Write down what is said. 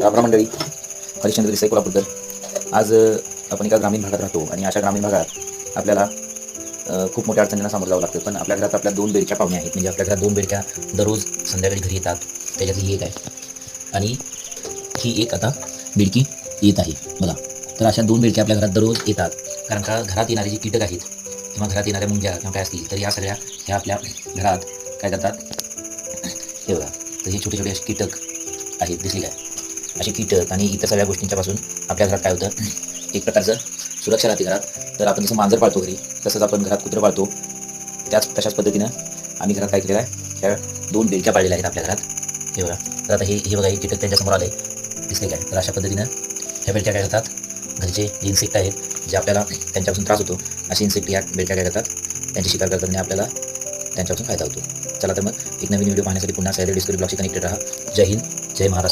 रामराम मंडळी हरिश्चंद्र देसाई कोल्हापूरकर. आज आपण एका ग्रामीण भागात राहतो आणि अशा ग्रामीण भागात आपल्याला खूप मोठ्या अडचणींना सामोरं जावं लागतं. पण आपल्या घरात आपल्या दोन बेडच्या पाहुण्या आहेत. म्हणजे आपल्या घरात दोन बेडक्या दररोज संध्याकाळी घरी येतात. त्याच्यातली ही एक आहे. आणि ही एक आता बिडकी येत आहे. बघा. तर अशा दोन बेडक्या आपल्या घरात दररोज येतात. कारण का घरात येणारे जे कीटक आहेत किंवा घरात येणाऱ्या मुंग्या किंवा काय असतील तर या सगळ्या ह्या आपल्या घरात काय करतात? हे बघा. तर हे छोटे छोटे असे कीटक आहेत दिसले काय असे कीटक आणि इतर सगळ्या गोष्टींच्यापासून आपल्या घरात काय होतं? एक प्रकारचं सुरक्षा राहते घरात. तर आपण जसं मांजर पाळतो घरी तसंच आपण घरात कुत्रं पाळतो. त्याच तशाच पद्धतीनं आम्ही घरात काय केलेलं आहे? त्या दोन बेलच्या पाळलेल्या आहेत आपल्या घरात. हे बघा. तर आता हे हे बघा हे कीटक त्यांच्यासमोर आले दिसले काय? तर अशा पद्धतीनं ह्या बेलच्या काय करतात? घरचे जे इन्सेक्ट आहेत जे आपल्याला त्यांच्यापासून त्रास होतो असे इन्सेक्ट या बेलच्या काय करतात? त्यांची शिकार करताना आपल्याला त्यांच्यापासून फायदा होतो. चला तर मग एक नवीन व्हिडिओ पाहण्यासाठी पुन्हा सह्याद्री डिस्कवरी ब्लॉगशी कनेक्टेड राहा. जय हिंद जय महाराष्ट्र.